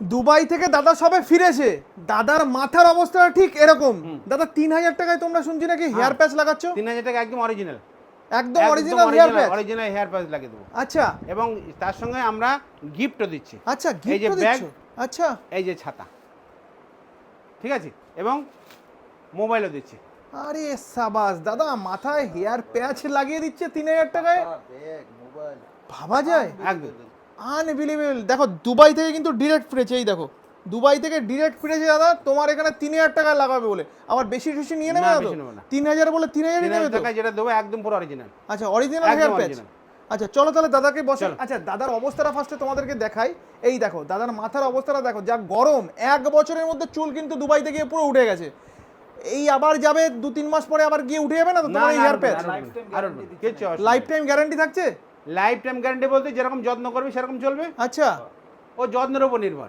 Dubai থেকে দাদা সবে ফিরেছে দাদার মাথার অবস্থাটা ঠিক এরকম। দাদা তিন হাজার টাকায় তোমরা শুনছি নাকি হেয়ার প্যাচ লাগাচ্ছ? তিন হাজার টাকা একদম অরিজিনাল একদম original hair patch original hair patch লাগিয়ে দেবো। আচ্ছা। এবং তার সঙ্গে আমরা গিফটও দিচ্ছি। আচ্ছা এই যে ব্যাগ। আচ্ছা। এই যে ছাতা। ঠিক আছে? এবং মোবাইলও দিচ্ছি। আরে সাবাস দাদা মাথায় হেয়ার প্যাচ লাগিয়ে দিচ্ছে তিন হাজার টাকায়? মোবাইল ভাবা যায়? একদম। আনবিলিভেবল দেখো দুবাই থেকে কিন্তু ডিরেক্ট ফিরেছে এই দেখো দুবাই থেকে ডিরেক্ট ফিরেছে দাদা তোমার এখানে তিন হাজার টাকা লাগাবে বলে আবার বেশি বেশি নিয়ে নেবে না, তো। তিন হাজার বলে তিন হাজারই নেবে তো যেটা দেবো একদম পুরো অরিজিনাল আচ্ছা অরিজিনাল হেয়ার প্যাচ আচ্ছা চলো তাহলে দাদাকে বসে আচ্ছা দাদার অবস্থাটা ফার্স্টে তোমাদেরকে দেখাই এই দেখো দাদার মাথার অবস্থাটা দেখো যা গরম এক বছরের মধ্যে চুল কিন্তু দুবাই থেকে পুরো উঠে গেছে এই আবার যাবে দু তিন মাস পরে আবার গিয়ে উঠে যাবে না তো তোমার hair patch life time guarantee থাকছে লাইফ টাইম গ্যারান্টি বলতে যেরকম যত্ন করবে সেরকম চলবে। আচ্ছা। ও যত্নের উপর নির্ভর।